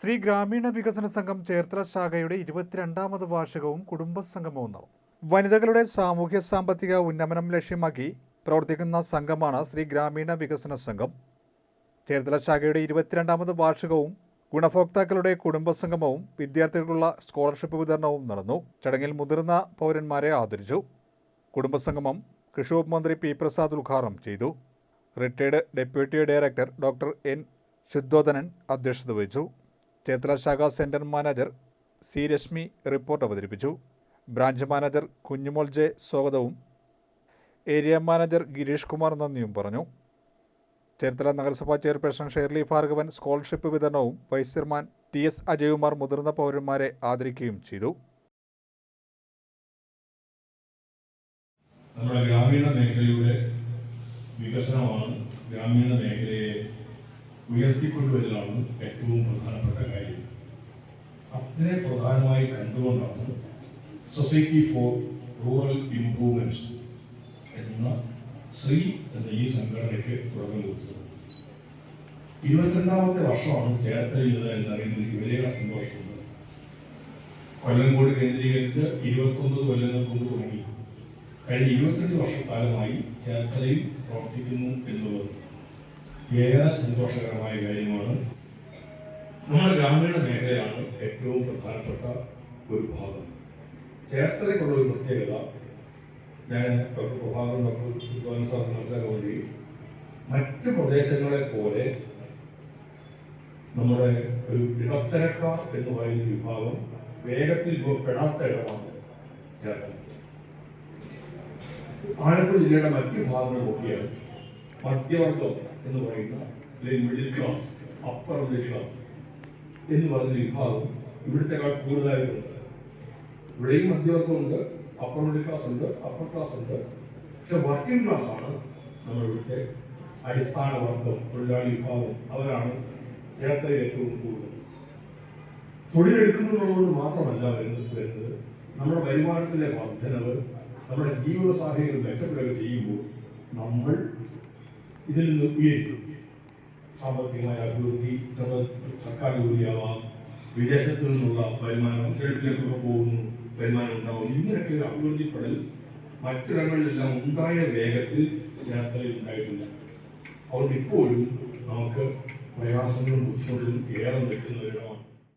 ശ്രീ ഗ്രാമീണ വികസന സംഘം ചേർത്തല ശാഖയുടെ ഇരുപത്തിരണ്ടാമത് വാർഷികവും കുടുംബസംഗമവും നടന്നു. വനിതകളുടെ സാമൂഹ്യ സാമ്പത്തിക ഉന്നമനം ലക്ഷ്യമാക്കി പ്രവർത്തിക്കുന്ന സംഘമാണ് ശ്രീ ഗ്രാമീണ വികസന സംഘം. ചേർത്തല ശാഖയുടെ ഇരുപത്തിരണ്ടാമത് വാർഷികവും ഗുണഭോക്താക്കളുടെ കുടുംബസംഗമവും വിദ്യാർത്ഥികൾക്കുള്ള സ്കോളർഷിപ്പ് വിതരണവും നടന്നു. ചടങ്ങിൽ മുതിർന്ന പൗരന്മാരെ ആദരിച്ചു. കുടുംബസംഗമം കൃഷി വകുപ്പ് മന്ത്രി പി പ്രസാദ് ഉദ്ഘാടനം ചെയ്തു. Retired deputy director doctor N Suddhodanan അധ്യക്ഷത വഹിച്ചു. ചേത്തല ശാഖ centre manager C Reshmi report അവതരിപ്പിച്ചു. ബ്രാഞ്ച് മാനേജർ കുഞ്ഞുമോൾ ജെ സ്വാഗതവും ഏരിയ മാനേജർ ഗിരീഷ് കുമാർ നന്ദിയും പറഞ്ഞു. ചേർത്തല നഗരസഭാ ചെയർപേഴ്സൺ ഷേർലി ഭാർഗവൻ സ്കോളർഷിപ്പ് വിതരണവും vice chairman T S Ajayakumar മുതിർന്ന പൗരന്മാരെ ആദരിക്കുകയും ചെയ്തു. നമ്മുടെ ഗ്രാമീണ മേഖലയുടെ വികസനമാണ് ഗ്രാമീണ മേഖലയെ ഉയർത്തിക്കൊണ്ടുവരലാണ് ഏറ്റവും പ്രധാനപ്പെട്ട കാര്യം. അതിനെ പ്രധാനമായി കണ്ടുകൊണ്ടാണ് സൊസൈറ്റി ഫോർ റൂറൽ ഇംപ്രൂവ്മെന്റ് എന്ന ശ്രീ എന്ന ഈ സംഘടനയ്ക്ക് തുടക്കം കൊടുത്തത് ഇരുപത്തിരണ്ടാമത്തെ വർഷമാണ് ചേർത്തലുന്നത് എന്നറിയുന്നതിൽ വലിയ സന്തോഷമുണ്ട് കൊല്ലംകോട് കേന്ദ്രീകരിച്ച് ഇരുപത്തൊമ്പത് കൊല്ലങ്ങൾ കൊണ്ട് തുടങ്ങി. കഴിഞ്ഞ ഇരുപത്തഞ്ച് വർഷക്കാലമായി ചേർത്തലയിൽ പ്രവർത്തിക്കുന്നു എന്നുള്ളത്. ഏറെ സന്തോഷകരമായ കാര്യമാണ്. നമ്മുടെ ഗ്രാമീണ മേഖലയാണ് ഏറ്റവും പ്രധാനപ്പെട്ട ഒരു ഭാഗം. ചേർത്തലയ്ക്കുള്ള ഒരു പ്രത്യേകത. ഞാൻ ഡോക്ടർ പ്രഭാകരൻ ഡോക്ടർ സാർ മനസ്സിലാക്കാൻ വേണ്ടി മറ്റ് പ്രദേശങ്ങളെ പോലെ നമ്മുടെ ഒരു ഇടത്തരക്കാർ എന്ന് പറയുന്ന വിഭാഗം വേഗത്തിൽ പെടാത്ത ഇടമാണ് ചേർത്തല ആലപ്പുഴ ജില്ലയുടെ മറ്റ് ഭാഗങ്ങൾ നോക്കിയാൽ മധ്യവർഗം എന്ന് പറയുന്ന middle class upper middle class എന്ന് പറയുന്ന വിഭാഗം ഇവിടുത്തെക്കാൾ കൂടുതലായിട്ടുണ്ട്. ഇവിടെയും മധ്യവർഗമുണ്ട് അപ്പർ മിഡിൽ ക്ലാസ് ഉണ്ട് അപ്പർ ക്ലാസ് ഉണ്ട്. പക്ഷെ വർക്കിംഗ് ക്ലാസ് ആണ് നമ്മുടെ ഇവിടുത്തെ അടിസ്ഥാന വർഗം തൊഴിലാളി വിഭാഗം. അവരാണ് ചേർത്തലയിൽ ഏറ്റവും കൂടുതൽ. തൊഴിലെടുക്കുന്നതുകൊണ്ട് മാത്രമല്ല വരുന്നത് വരുന്നത്. നമ്മുടെ വരുമാനത്തിലെ വർധനവ് നമ്മുടെ ജീവിത സാഹചര്യം മെച്ചപ്പെടുക ചെയ്യുമ്പോൾ നമ്മൾ ഇതിൽ നിന്ന് ഉയരും സാമ്പത്തികമായ അഭിവൃദ്ധി സർക്കാർ ജോലിയാവാം വിദേശത്തു നിന്നുള്ള വരുമാനം ഗൾഫിലേക്കൊക്കെ പോകുന്നു വരുമാനം ഉണ്ടാവും. ഇങ്ങനെയൊക്കെ ഒരു അഭിവൃദ്ധിപ്പെടൽ മറ്റിടങ്ങളിലെല്ലാം ഉണ്ടായ വേഗത്തിൽ ചേർത്തലിൽ ഉണ്ടായിട്ടില്ല. അതുകൊണ്ട് ഇപ്പോഴും നമുക്ക് പ്രയാസങ്ങളും ബുദ്ധിമുട്ടുകളും ഏറെ നിൽക്കുന്ന ഒരിടമാണ്